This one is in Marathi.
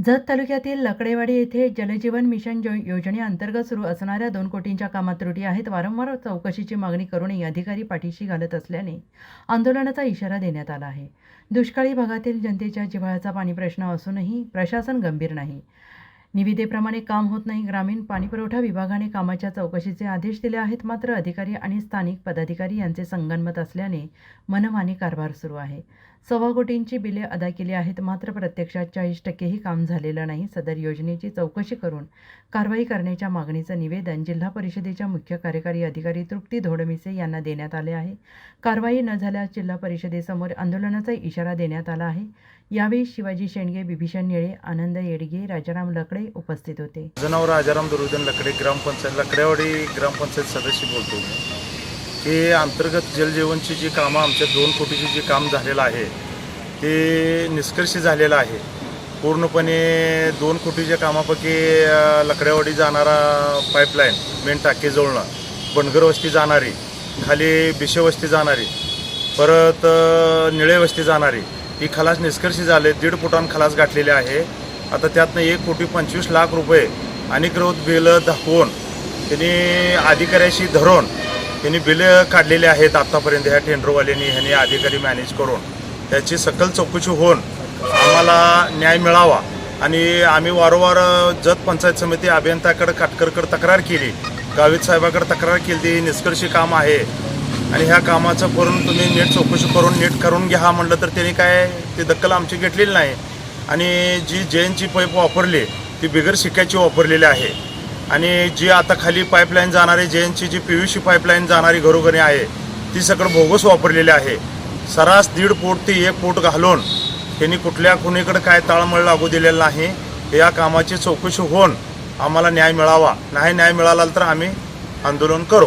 जत तालुक्यातील लकडेवाडी येथे जलजीवन मिशन जो योजनेअंतर्गत सुरू असणाऱ्या दोन कोटींच्या कामात त्रुटी आहेत. वारंवार चौकशीची मागणी करूनही अधिकारी पाठीशी घालत असल्याने आंदोलनाचा इशारा देण्यात आला आहे. दुष्काळी भागातील जनतेच्या जिव्हाळ्याचा पाणी प्रश्न असूनही प्रशासन गंभीर नाही. निविदेप्रमाणे काम होत नाही. ग्रामीण पाणीपुरवठा विभागाने कामाच्या चौकशीचे आदेश दिले आहेत. मात्र अधिकारी आणि स्थानिक पदाधिकारी यांचे संगनमत असल्याने मनमानी कारभार सुरू आहे. सव्वा कोटींची बिले अदा केली आहेत. मात्र प्रत्यक्षात चाळीस टक्केही काम झालेलं नाही. सदर योजनेची चौकशी करून कारवाई करण्याच्या मागणीचं निवेदन जिल्हा परिषदेच्या मुख्य कार्यकारी अधिकारी तृप्ती धोडमिसे यांना देण्यात आले आहे. कारवाई न झाल्यास जिल्हा परिषदेसमोर आंदोलनाचा इशारा देण्यात आला आहे. यावेळी शिवाजी शेंडगे बिभीषण निळे आनंद येडगे राजाराम लकडे उपस्थित होते. माझं नाव राजाराम दुर्योधन लकडे ग्रामपंचायत लकड्यावाडी ग्रामपंचायत सदस्य बोलतो. हे की अंतर्गत जलजीवनची जी कामं आमच्या दोन कोटीची जे काम झालेलं आहे ते निष्कर्ष झालेलं आहे. पूर्णपणे दोन कोटीच्या कामापैकी लकड्यावाडी जाणारा पाईपलाईन मेन टाकेजवळनं बनगर वस्ती जाणारी खाली बिशे वस्ती जाणारी परत निळे वस्ती जाणारी ही खलास निष्कर्षी झाले. दीड फुटान खलास गाठलेले आहे. आता त्यातनं एक कोटी पंचवीस लाख रुपये अनिकृत बिलं दाखवून त्यांनी अधिकाऱ्याशी धरून त्यांनी बिलं काढलेली आहेत आत्तापर्यंत ह्या टेंडरवाल्यांनी ह्यांनी अधिकारी मॅनेज करून. त्याची सकल चौकशी होऊन आम्हाला न्याय मिळावा. आणि आम्ही वारंवार जत पंचायत समिती अभियंत्याकडे काटकरकडे तक्रार केली. गावित साहेबाकडे तक्रार केली. ती निष्कर्षी काम आहे. आणि ह्या कामाचं करून तुम्ही नीट चौकशी करून नीट करून घ्या. म्हणलं तर त्यांनी काय ती दक्कल आमची घेतलेली नाही. आणि जी जैनची पाईप वापरली ती बिगर शिक्याची वापरलेली आहे. आणि जी आता खाली पाईपलाईन जाणारी जैनची G P V C pipeline जाणारी घरोघरी आहे ती सगळं बोगस वापरलेली आहे. सरास दीड फूट ती एक फूट घालून त्यांनी कुठल्या कुणीकडे काय ताळमळ लागू दिलेलं नाही. या कामाची चौकशी होऊन आम्हाला न्याय मिळावा. नाही न्याय मिळाला तर आम्ही आंदोलन करू.